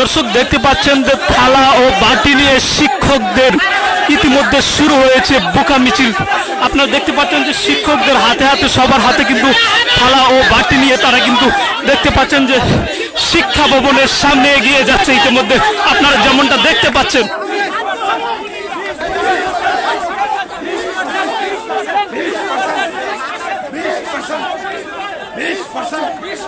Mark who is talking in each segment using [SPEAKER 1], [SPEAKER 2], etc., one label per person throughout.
[SPEAKER 1] দর্শক দেখতে পাচ্ছেন যে থালা ও বাটি নিয়ে শিক্ষকদের ইতিমধ্যে শুরু হয়েছে বোকা মিছিল। আপনারা দেখতে পাচ্ছেন যে শিক্ষকদের হাতে হাতে, সবার হাতে কিন্তু থালা ও বাটি নিয়ে তারা কিন্তু দেখতে পাচ্ছেন যে শিক্ষা ভবনের সামনে এগিয়ে যাচ্ছে ইতিমধ্যে। আপনারা যেমনটা দেখতে পাচ্ছেন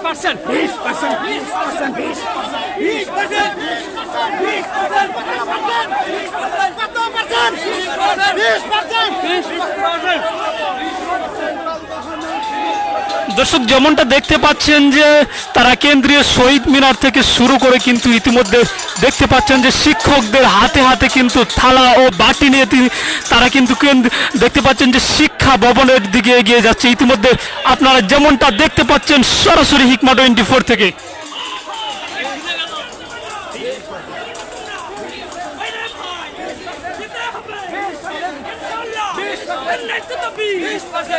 [SPEAKER 1] পার্সেন্ট বিশ পার্সেন্ট বিশ পার্সেন্ট বিশ পার্সেন্ট বিশ পার্সেন্ট বিশ পার্সেন্ট বিশ পার্সেন্ট বিশ পার্সেন্ট বিশ পার্সেন্ট বিশ পার্সেন্ট বিশ পার্সেন্ট বিশ পার্সেন্ট দর্শক যেমনটা দেখতে পাচ্ছেন যে, তারা কেন্দ্রীয় শহীদ মিনার থেকে শুরু করে কিন্তু ইতিমধ্যে দেখতে পাচ্ছেন যে, শিক্ষকদের হাতে হাতে কিন্তু থালা ও বাটি নিয়ে তারা কিন্তু দেখতে পাচ্ছেন যে শিক্ষা ভবনের দিকে এগিয়ে যাচ্ছে। ইতিমধ্যে আপনারা যেমনটা দেখতে পাচ্ছেন, সরাসরি হিকমা টোয়েন্টি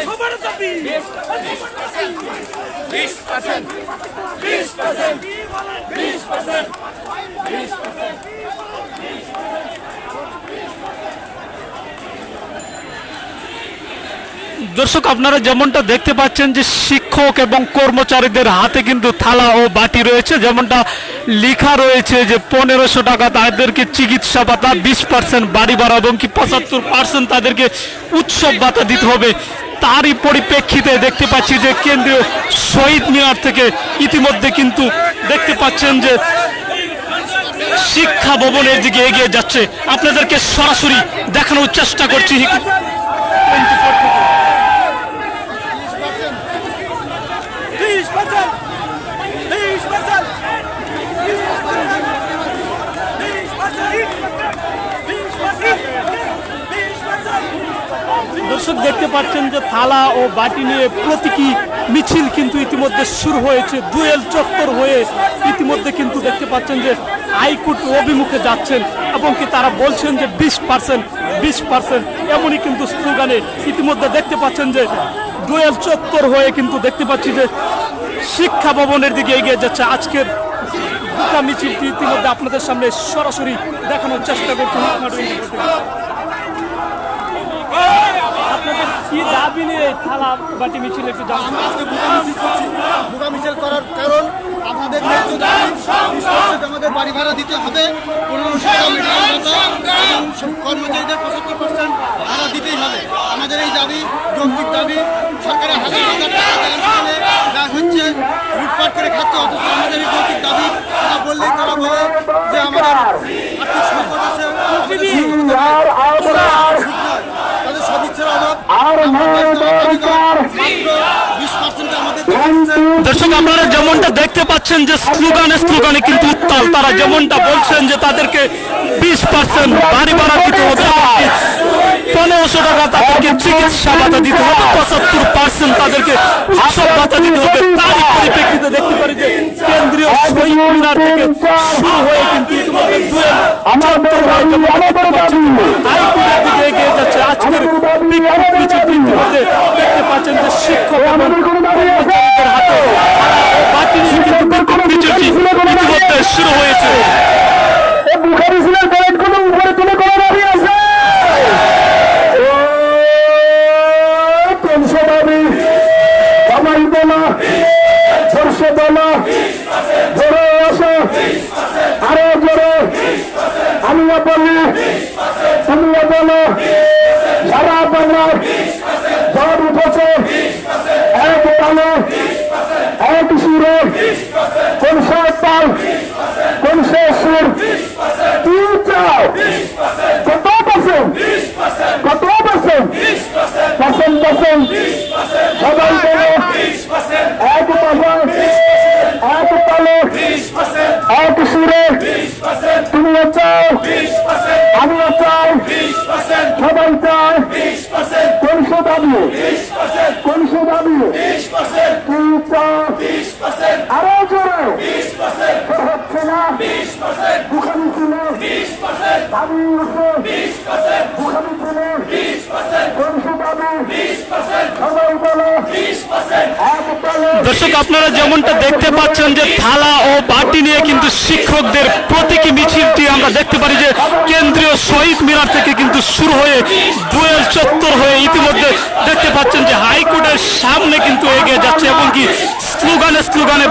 [SPEAKER 1] ফোর থেকে দর্শক, আপনারা যেমনটা দেখতে পাচ্ছেন যে শিক্ষক এবং কর্মচারীদের হাতে কিন্তু থালা ও বাটি রয়েছে। যেমনটা লেখা রয়েছে যে পনেরোশো টাকা তাদেরকে চিকিৎসা ভাতা, বিশ পার্সেন্ট বাড়ি ভাড়া এবং কি পঁচাত্তর পার্সেন্ট তাদেরকে উৎসব ভাতা দিতে হবে। তারই পরিপ্রেক্ষিতে দেখতে পাচ্ছি যে কেন্দ্রীয় শহীদ মিনার থেকে ইতিমধ্যে কিন্তু দেখতে পাচ্ছেন যে শিক্ষা ভবনের দিকে এগিয়ে যাচ্ছে। আপনাদেরকে সরাসরি দেখানোর চেষ্টা করছি। দর্শক দেখতে পাচ্ছেন যে থালা ও বাটি নিয়ে প্রতীকী মিছিল কিন্তু ইতিমধ্যে শুরু হয়েছে। দুয়েল চত্বর হয়ে ইতিমধ্যে কিন্তু দেখতে পাচ্ছেন যে হাইকোর্ট অভিমুখে যাচ্ছেন এবং কি তারা বলছেন যে বিশ পার্সেন্ট বিশ পার্সেন্ট এমনই কিন্তু স্লোগানে ইতিমধ্যে দেখতে পাচ্ছেন যে দুয়েল চত্বর হয়ে কিন্তু দেখতে পাচ্ছি যে শিক্ষা ভবনের দিকে এগিয়ে যাচ্ছে। আজকের মিছিলটি ইতিমধ্যে আপনাদের সামনে সরাসরি দেখানোর চেষ্টা করছি আপনাদের কি দাবি নিয়ে থালা বাটি মিছিল একটু জানান
[SPEAKER 2] আজকে বোকা মিছিল করছি। বোকা মিছিল করার কারণ আমাদের ন্যায্য দাবি আমাদের বাড়ি ভাড়া দিতে হবে। পনেরোশো টাকা মেডিকেল এবং কর্মচারীদের পঁচাত্তর পার্সেন্ট ভাড়া দিতেই হবে। আমাদের এই দাবি যৌক্তিক দাবি সরকারের হাজার হাজার টাকা যা হচ্ছে। লুটপাট করে খাচ্ছে অথচ আমাদের এই যৌক্তিক দাবি তারা বললেই তারা বলে যে আমাদের আর্থিক সংকট আছে আমাদের সুদ নয়। তাদের সদিচ্ছার অভাব বিশ পার্সেন্ট আমাদের দেখা যাচ্ছে
[SPEAKER 1] দর্শক আপনারা যেমনটা দেখতে পাচ্ছেন যে স্লোগানে স্লোগানে কিন্তু উত্তাল তারা যেমনটা বলছেন যে তাদেরকে বিশ পার্সেন্ট বাড়ি ভাড়া দিতে হবে পনেরোশো টাকা তাদেরকে চিকিৎসা ভাতা দিতে হবে পঁচাত্তর পার্সেন্ট তাদেরকে উৎসব ভাতা দিতে হবে। তারই পরিপ্রেক্ষিতে দেখতে পারি যে কেন্দ্রীয় শহীদ মিনার থেকে শুরু হয়ে কিন্তু ইতিমধ্যে দুয়েল চত্বর হয়ে যেমনটা দেখতে পাচ্ছেন, হাইকোর্টের দিকে এগিয়ে যাচ্ছে আজকের বিক্ষোভ মিছিলটি ইতিমধ্যে দেখতে পাচ্ছেন যে শিক্ষক এবং কর্মচারীদের হাতে বাতি নিয়ে কিন্তু বিক্ষোভ মিছিলটি ইতিমধ্যে শুরু হয়েছে
[SPEAKER 3] বুখারি সিলের ব্যালেটগুলো উপরে তুলে করে দাঁড়িয়ে আছে তিনশো দাবি আমার দোলা সরষে দোলা জোরে আসো আরও জোরে আমিও বলি তুমিও বলো সারা বাংলার ঝড় উঠেছে এক তালে এক সুরে কোন সাল কোন সুর কি চাও কত পার্সেন্ট কত পার্সেন্ট পার্সেন্ট পার্সেন্ট সবাই বলো এক পাশে এক তালে এক সুরে তুমিও চাও আমিও চাই সবাই চায় কোন সে দাবি কোন সে দাবি কি চাও আরও জোরে হচ্ছে না বুখারি ছিল দাবি উঠে বুখারি ছিল কোন সে দাবি সবাই বলো এক বলো
[SPEAKER 1] দর্শক, আপনারা যেমনটা দেখতে পাচ্ছেন যে থালা ও বাটি নিয়ে কিন্তু শিক্ষকদের প্রতীকী মিছিলটি আমরা দেখতে পারি যে কেন্দ্রীয় শহীদ মিনার থেকে কিন্তু শুরু হয়ে দুয়েল চত্বর হয়ে ইতিমধ্যে দেখতে পাচ্ছেন যে হাইকোর্টের সামনে কিন্তু এগিয়ে যাচ্ছে এবং কি স্লোগানে স্লোগানে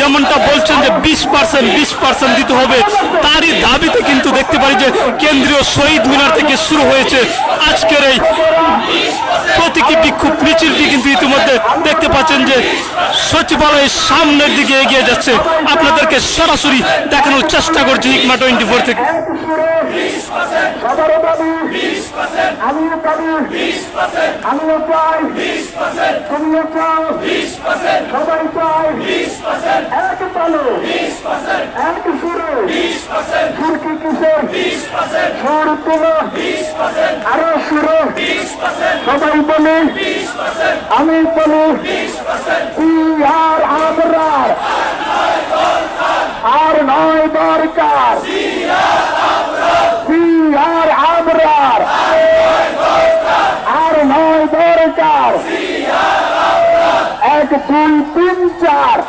[SPEAKER 1] যেমনটা বলছেন যে বিশ পার্সেন্ট বিশ পার্সেন্ট দিতে হবে, তারই দাবিতে কিন্তু দেখতে পারি যে কেন্দ্রীয় শহীদ মিনার থেকে শুরু হয়েছে আজকের এই প্রতীকী বিক্ষোভ মিছিলটি কিন্তু ইতিমধ্যে দেখতে পাচ্ছেন যে সচিবালয়ের সামনের দিকে এগিয়ে যাচ্ছে। আপনাদেরকে সরাসরি দেখানোর চেষ্টা করছি হিকমা টোয়েন্টি ফোর থেকে
[SPEAKER 3] এক তালে এক সুর তুলো। আরও সুরে। সবাই বলি আমি বলি আর আমরার আর নয় দরকার। আর আমরার আর নয় দরকার। এক দুই তিন চার।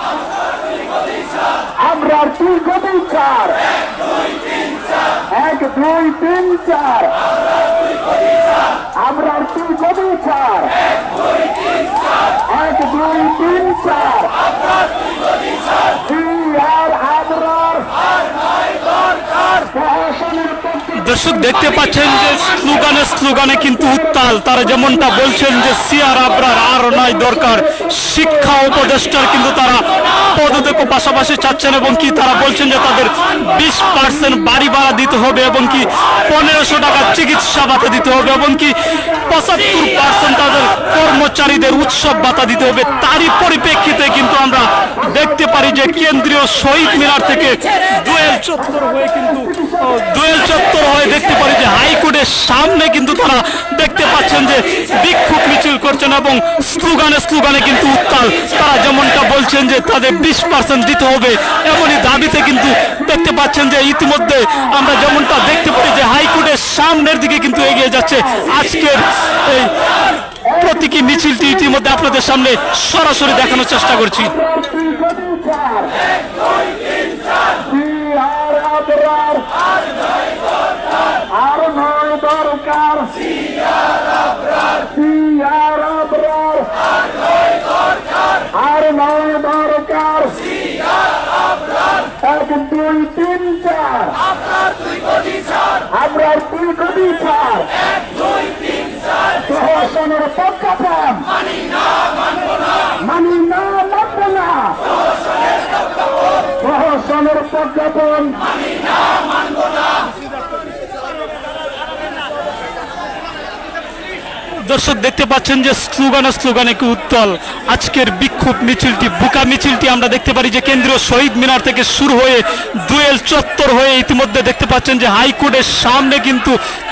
[SPEAKER 3] আমরার দুই গতি চার। এক দুই তিন চার। আমরার দুই গতি চার এক দুই তিন চার আর আমরার প্রশাসনের পক্ষে
[SPEAKER 1] দর্শক দেখতে পাচ্ছেন যে স্লোগানে স্লোগানে কিন্তু উত্তাল। তারা যেমনটা বলছেন যে সিয়ার আবরার, আর নাই দরকার। শিক্ষা উপদেষ্টার কিন্তু তারা পদত্যাগ পাশাপাশি চাচ্ছেন এবং কি তারা বলছেন যে তাদের বিশ পার্সেন্ট বাড়ি ভাড়া দিতে হবে এবং কি পনেরোশো টাকা চিকিৎসা ভাতা দিতে হবে এবং কি পঁচাত্তর পার্সেন্ট তাদের কর্মচারীদের উৎসব ভাতা দিতে হবে। তারই পরিপ্রেক্ষিতে কিন্তু আমরা দেখতে পারি যে কেন্দ্রীয় শহীদ মিনার থেকে দোয়েল চত্বর হয়ে কিন্তু দোয়েল চত্বর হয়ে দেখতে পারি যে হাইকোর্টের সামনে কিন্তু তারা দেখতে পাচ্ছেন যে বিক্ষোভ মিছিল করছেন এবং স্লোগানে স্লোগানে কিন্তু উত্তাল। তারা যেমনটা বলছেন যে তাদের বিশ পার্সেন্ট দিতে হবে, এমনই দাবিতে কিন্তু দেখতে পাচ্ছেন যে ইতিমধ্যে আমরা যেমনটা দেখতে পারি যে হাইকোর্টের সামনের দিকে কিন্তু এগিয়ে যাচ্ছে। আজকের এই প্রতীকী মিছিলটি ইতিমধ্যে আপনাদের সামনে সরাসরি দেখানোর চেষ্টা করছি।
[SPEAKER 3] আর নয় দরকার এক দুই তিন চার আপনার দুই কোটি
[SPEAKER 1] দর্শক দেখতে পাচ্ছেন যে স্লোগানে স্লোগানে কি উত্তল। আজকের বিক্ষোভ মিছিলটি, বুকা মিছিলটি আমরা দেখতে পারি যে কেন্দ্রীয় শহীদ মিনার থেকে শুরু হয়ে দুয়েল চত্বর হয়ে ইতিমধ্যে দেখতে পাচ্ছেন যে হাইকোর্টের সামনে কিন্তু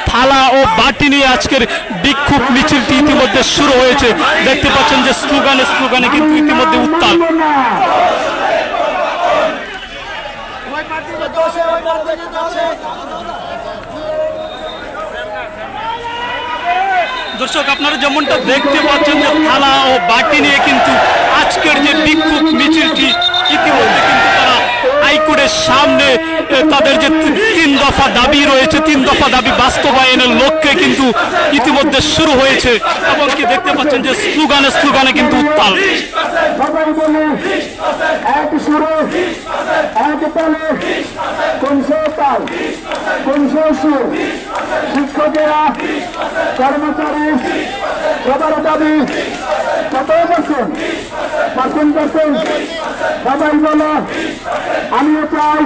[SPEAKER 1] থালা ও বাটি নিয়ে আজকের বিক্ষোভ মিছিলটি ইতিমধ্যে শুরু হয়েছে। দেখতে পাচ্ছেন যে স্লোগানে স্লোগানে কিন্তু ইতিমধ্যে উত্তাল। দর্শক, আপনারা যেমনটা দেখতে পাচ্ছেন যে থালা ও বাটি নিয়ে কিন্তু আজকের যে বিক্ষোভ মিছিলটি, ইতিমধ্যে কিন্তু তারা হাইকোর্টের সামনে তাদের যে তিন দফা দাবি রয়েছে তিন দফা দাবি বাস্তবায়নের লক্ষ্যে কিন্তু ইতিমধ্যে শুরু হয়েছে এবং কি দেখতে পাচ্ছেন যে স্লোগানে স্লোগানে কিন্তু উত্তাল
[SPEAKER 3] শিক্ষকেরা কর্মচারী সবার দাবি কত পার্সেন্ট পার্সেন্ট সবাই বলো আমিও চাই।